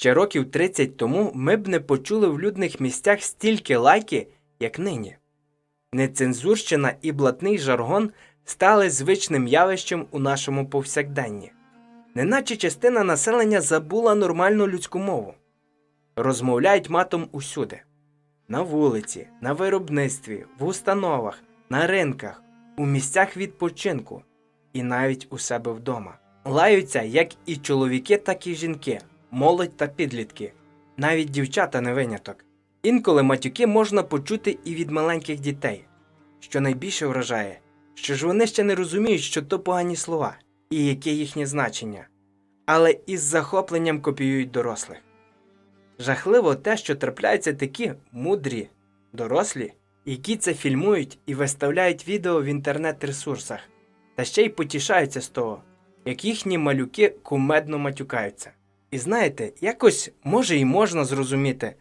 Ще років 30 тому ми б не почули в людних місцях стільки лайки, як нині. Нецензурщина і блатний жаргон стали звичним явищем у нашому повсякденні. Неначе частина населення забула нормальну людську мову. Розмовляють матом усюди на вулиці, на виробництві, в установах, на ринках, у місцях відпочинку і навіть у себе вдома. Лаються як і чоловіки, так і жінки, молодь та підлітки, навіть дівчата не виняток. Інколи матюки можна почути і від маленьких дітей. Що найбільше вражає, що ж вони ще не розуміють, що то погані слова і яке їхнє значення, але із захопленням копіюють дорослих. Жахливо те, що трапляються такі мудрі, дорослі, які це фільмують і виставляють відео в інтернет-ресурсах, та ще й потішаються з того, як їхні малюки кумедно матюкаються. І знаєте, якось може і можна зрозуміти,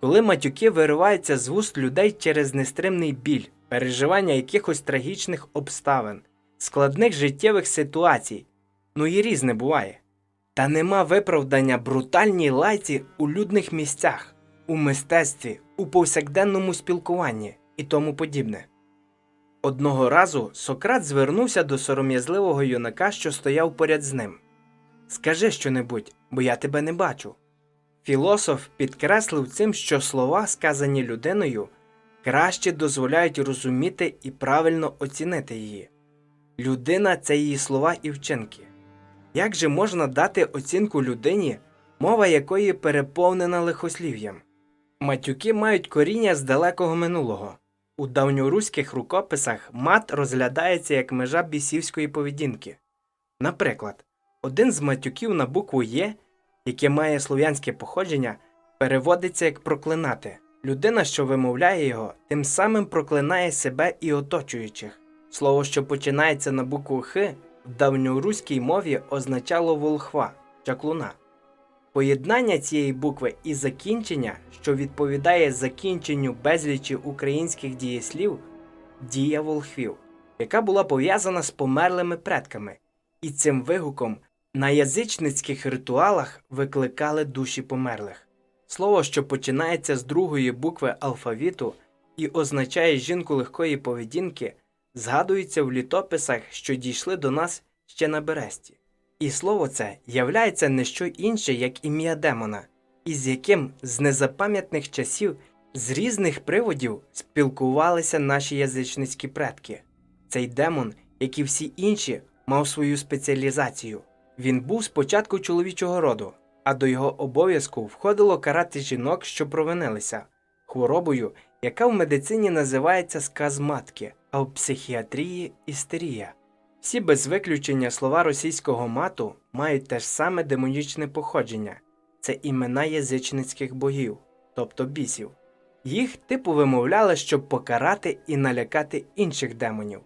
коли матюки вириваються з вуст людей через нестримний біль, переживання якихось трагічних обставин, складних життєвих ситуацій, ну і різне буває. Та нема виправдання брутальній лайці у людних місцях, у мистецтві, у повсякденному спілкуванні і тому подібне. Одного разу Сократ звернувся до сором'язливого юнака, що стояв поряд з ним. Скажи щонебудь, бо я тебе не бачу. Філософ підкреслив цим, що слова, сказані людиною, краще дозволяють розуміти і правильно оцінити її. Людина це її слова і вчинки. Як же можна дати оцінку людині, мова якої переповнена лихослів'ям? Матюки мають коріння з далекого минулого. У давньоруських рукописах мат розглядається як межа бісівської поведінки. Наприклад, один з матюків на букву Є, яке має слов'янське походження, переводиться як проклинати. Людина, що вимовляє його, тим самим проклинає себе і оточуючих. Слово, що починається на букву Х, в давньоруській мові означало волхва, чаклуна. Поєднання цієї букви і закінчення, що відповідає закінченню безлічі українських дієслів, дія волхвів, яка була пов'язана з померлими предками, і цим вигуком на язичницьких ритуалах викликали душі померлих. Слово, що починається з другої букви алфавіту і означає жінку легкої поведінки, згадується в літописах, що дійшли до нас ще на Бересті. І слово це являється не що інше, як ім'я демона, із яким з незапам'ятних часів з різних приводів спілкувалися наші язичницькі предки. Цей демон, як і всі інші, мав свою спеціалізацію. Він був спочатку чоловічого роду, а до його обов'язку входило карати жінок, що провинилися, хворобою, яка в медицині називається сказ матки, а в психіатрії істерія. Всі без виключення слова російського мату мають те ж саме демонічне походження це імена язичницьких богів, тобто бісів. Їх типу вимовляли, щоб покарати і налякати інших демонів.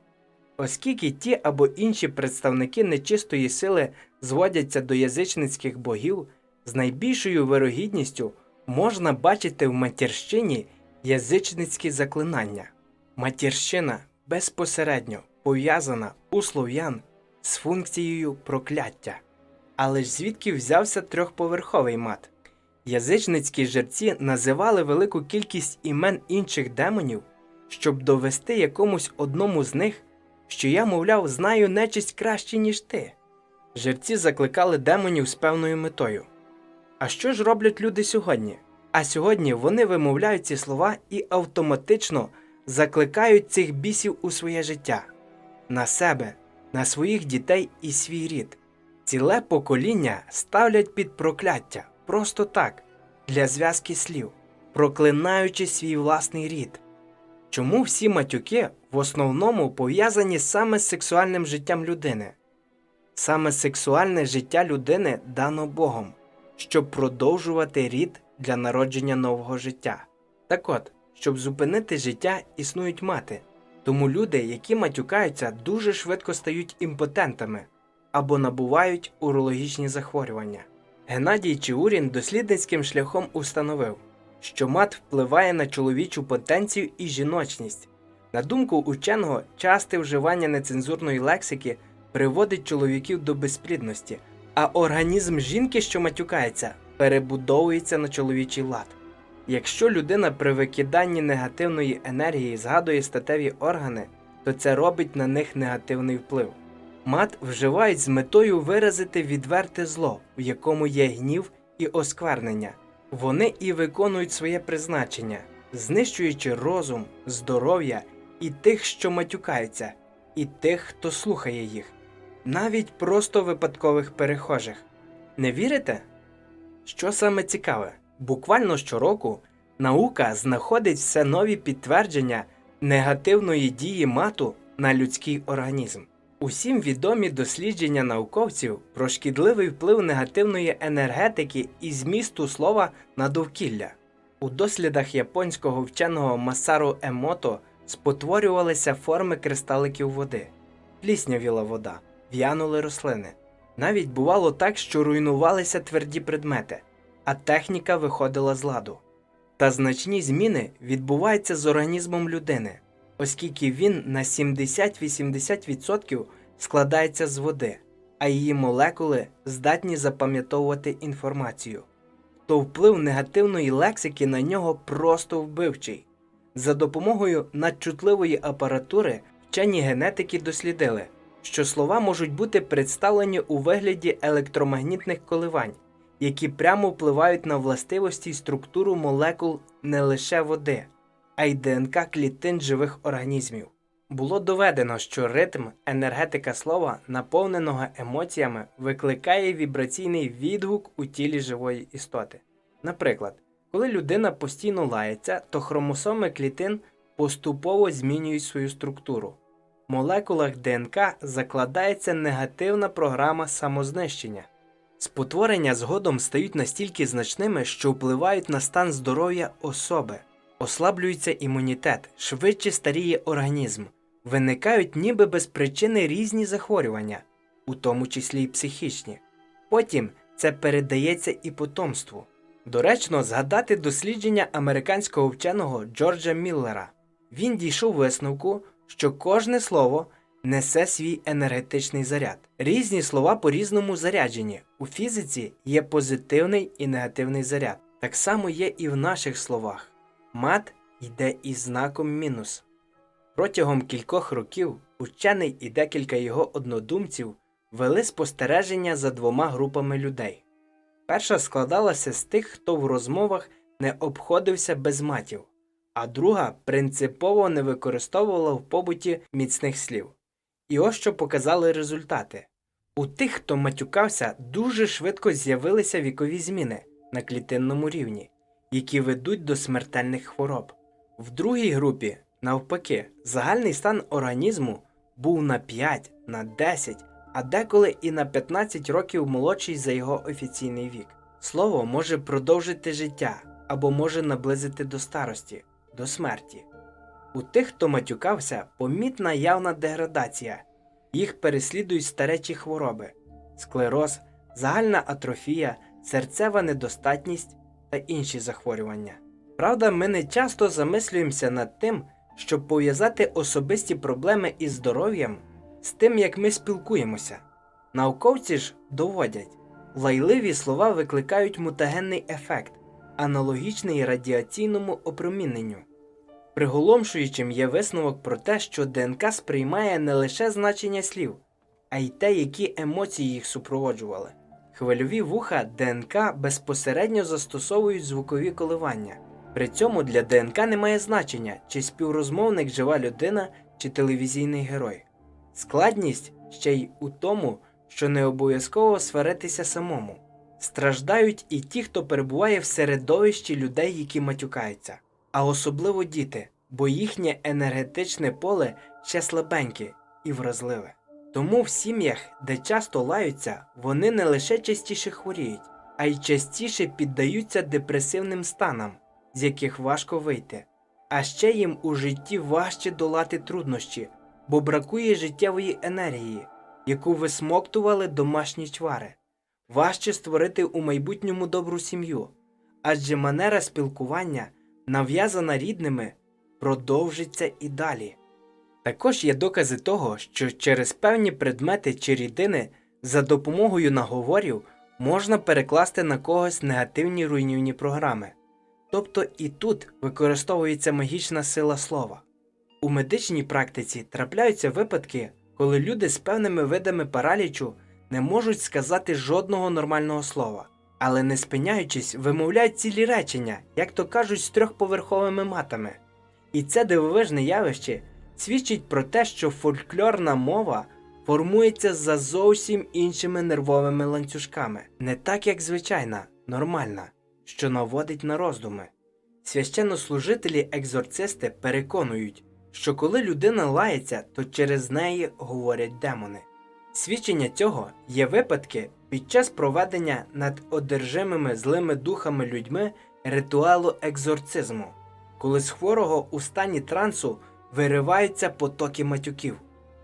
Оскільки ті або інші представники нечистої сили зводяться до язичницьких богів, з найбільшою вирогідністю можна бачити в матірщині язичницькі заклинання. Матірщина безпосередньо пов'язана у слов'ян з функцією прокляття. Але ж звідки взявся трьохповерховий мат? Язичницькі жерці називали велику кількість імен інших демонів, щоб довести якомусь одному з них, що я, мовляв, знаю нечисть краще, ніж ти. Жерці закликали демонів з певною метою. А що ж роблять люди сьогодні? А сьогодні вони вимовляють ці слова і автоматично закликають цих бісів у своє життя, на себе, на своїх дітей і свій рід. Ціле покоління ставлять під прокляття просто так, для зв'язки слів, проклинаючи свій власний рід. Чому всі матюки в основному пов'язані саме з сексуальним життям людини? Саме сексуальне життя людини дано Богом, щоб продовжувати рід для народження нового життя. Так от, щоб зупинити життя, існують мати, тому люди, які матюкаються, дуже швидко стають імпотентами або набувають урологічні захворювання. Геннадій Чиурін дослідницьким шляхом установив, що мат впливає на чоловічу потенцію і жіночність. На думку ученого, часте вживання нецензурної лексики приводить чоловіків до безплідності, а організм жінки, що матюкається, перебудовується на чоловічий лад. Якщо людина при викиданні негативної енергії згадує статеві органи, то це робить на них негативний вплив. Мат вживають з метою виразити відверте зло, в якому є гнів і осквернення. Вони і виконують своє призначення, знищуючи розум, здоров'я і тих, що матюкаються, і тих, хто слухає їх, навіть просто випадкових перехожих. Не вірите? Що саме цікаве, буквально щороку наука знаходить все нові підтвердження негативної дії мату на людський організм. Усім відомі дослідження науковців про шкідливий вплив негативної енергетики і змісту слова на довкілля. У дослідах японського вченого Масару Емото спотворювалися форми кристаликів води, пліснявіла вода, в'янули рослини. Навіть бувало так, що руйнувалися тверді предмети, а техніка виходила з ладу. Та значні зміни відбуваються з організмом людини, оскільки він на 70-80% складається з води, а її молекули здатні запам'ятовувати інформацію. То вплив негативної лексики на нього просто вбивчий. За допомогою надчутливої апаратури вчені генетики дослідили, що слова можуть бути представлені у вигляді електромагнітних коливань, які прямо впливають на властивості й структуру молекул не лише води, а й ДНК клітин живих організмів. Було доведено, що ритм енергетика слова, наповненого емоціями, викликає вібраційний відгук у тілі живої істоти. Наприклад, коли людина постійно лається, то хромосоми клітин поступово змінюють свою структуру. В молекулах ДНК закладається негативна програма самознищення. Спотворення згодом стають настільки значними, що впливають на стан здоров'я особи, ослаблюється імунітет, швидше старіє організм, виникають ніби без причини різні захворювання, у тому числі й психічні. Потім це передається і потомству. Доречно згадати дослідження американського вченого Джорджа Міллера. Він дійшов висновку, що кожне слово несе свій енергетичний заряд. Різні слова по-різному заряджені. У фізиці є позитивний і негативний заряд. Так само є і в наших словах. Мат йде із знаком мінус. Протягом кількох років учений і декілька його однодумців вели спостереження за двома групами людей. Перша складалася з тих, хто в розмовах не обходився без матів, а друга принципово не використовувала в побуті міцних слів. І ось що показали результати. У тих, хто матюкався, дуже швидко з'явилися вікові зміни на клітинному рівні, які ведуть до смертельних хвороб. В другій групі, навпаки, загальний стан організму був на 5, на 10, а деколи і на 15 років молодший за його офіційний вік. Слово може продовжити життя або може наблизити до старості, до смерті. У тих, хто матюкався, помітна явна деградація. Їх переслідують старечі хвороби, склероз, загальна атрофія, серцева недостатність та інші захворювання. Правда, ми не часто замислюємося над тим, щоб пов'язати особисті проблеми із здоров'ям з тим, як ми спілкуємося. Науковці ж доводять, лайливі слова викликають мутагенний ефект, аналогічний радіаційному опроміненню. Приголомшуючим є висновок про те, що ДНК сприймає не лише значення слів, а й те, які емоції їх супроводжували. Хвильові вуха ДНК безпосередньо застосовують звукові коливання. При цьому для ДНК немає значення, чи співрозмовник жива людина чи телевізійний герой. Складність ще й у тому, що не обов'язково сваритися самому. Страждають і ті, хто перебуває в середовищі людей, які матюкаються, а особливо діти, бо їхнє енергетичне поле ще слабеньке і вразливе. Тому в сім'ях, де часто лаються, вони не лише частіше хворіють, а й частіше піддаються депресивним станам, з яких важко вийти. А ще їм у житті важче долати труднощі, бо бракує життєвої енергії, яку висмоктували домашні чвари. Важче створити у майбутньому добру сім'ю, адже манера спілкування, нав'язана рідними, продовжиться і далі. Також є докази того, що через певні предмети чи рідини за допомогою наговорів можна перекласти на когось негативні руйнівні програми. Тобто і тут використовується магічна сила слова. У медичній практиці трапляються випадки, коли люди з певними видами паралічу не можуть сказати жодного нормального слова, але не спиняючись, вимовляють цілі речення, як то кажуть, з трьохповерховими матами. І це дивовижне явище свідчить про те, що фольклорна мова формується за зовсім іншими нервовими ланцюжками, не так як звичайна, нормальна, що наводить на роздуми. Священнослужителі екзорцисти переконують, що коли людина лається, то через неї говорять демони. Свідчення цього є випадки під час проведення над одержимими злими духами людьми ритуалу екзорцизму, коли з хворого у стані трансу вириваються потоки матюків.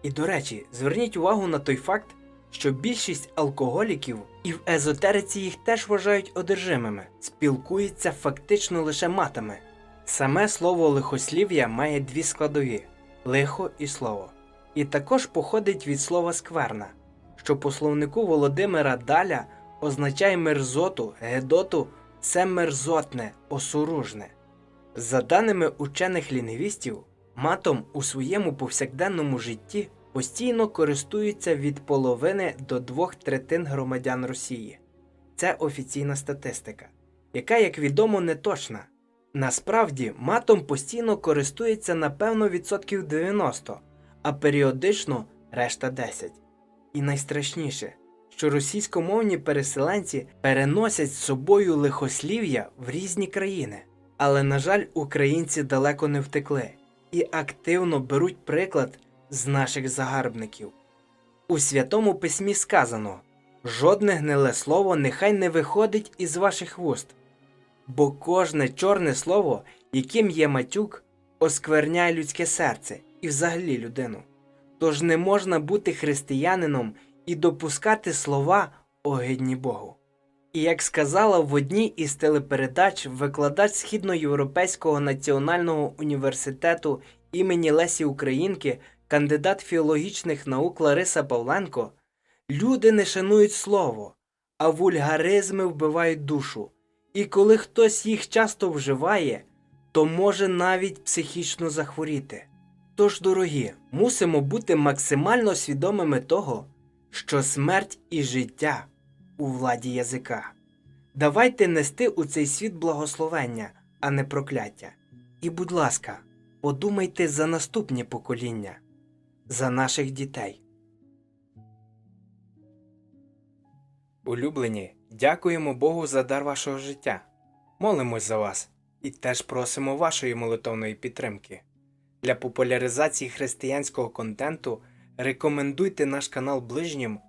І до речі, зверніть увагу на той факт, що більшість алкоголіків і в езотериці їх теж вважають одержимими, спілкуються фактично лише матами. Саме слово лихослів'я має дві складові лихо і слово. І також походить від слова скверна, що по словнику Володимира Даля означає мерзоту, гедоту, це мерзотне, осоружне. За даними учених лінгвістів, матом у своєму повсякденному житті постійно користуються від половини до двох третин громадян Росії. Це офіційна статистика, яка, як відомо, не точна. Насправді, матом постійно користується напевно відсотків 90, а періодично решта 10. І найстрашніше, що російськомовні переселенці переносять з собою лихослів'я в різні країни. Але, на жаль, українці далеко не втекли і активно беруть приклад з наших загарбників. У святому письмі сказано: жодне гниле слово нехай не виходить із ваших вуст, бо кожне чорне слово, яким є матюк, оскверняє людське серце і взагалі людину. Тож не можна бути християнином і допускати слова огидні Богу. І як сказала в одній із телепередач викладач Східноєвропейського національного університету імені Лесі Українки, кандидат філологічних наук Лариса Павленко, люди не шанують слово, а вульгаризми вбивають душу. І коли хтось їх часто вживає, то може навіть психічно захворіти. Тож, дорогі, мусимо бути максимально свідомими того, що смерть і життя у владі язика. Давайте нести у цей світ благословення, а не прокляття. І, будь ласка, подумайте за наступні покоління, за наших дітей. Улюблені, дякуємо Богу за дар вашого життя. Молимось за вас і теж просимо вашої молитовної підтримки. Для популяризації християнського контенту рекомендуйте наш канал ближнім,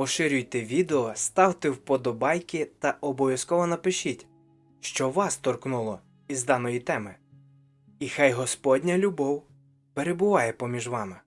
поширюйте відео, ставте вподобайки та обов'язково напишіть, що вас торкнуло із даної теми. І хай Господня любов перебуває поміж вами.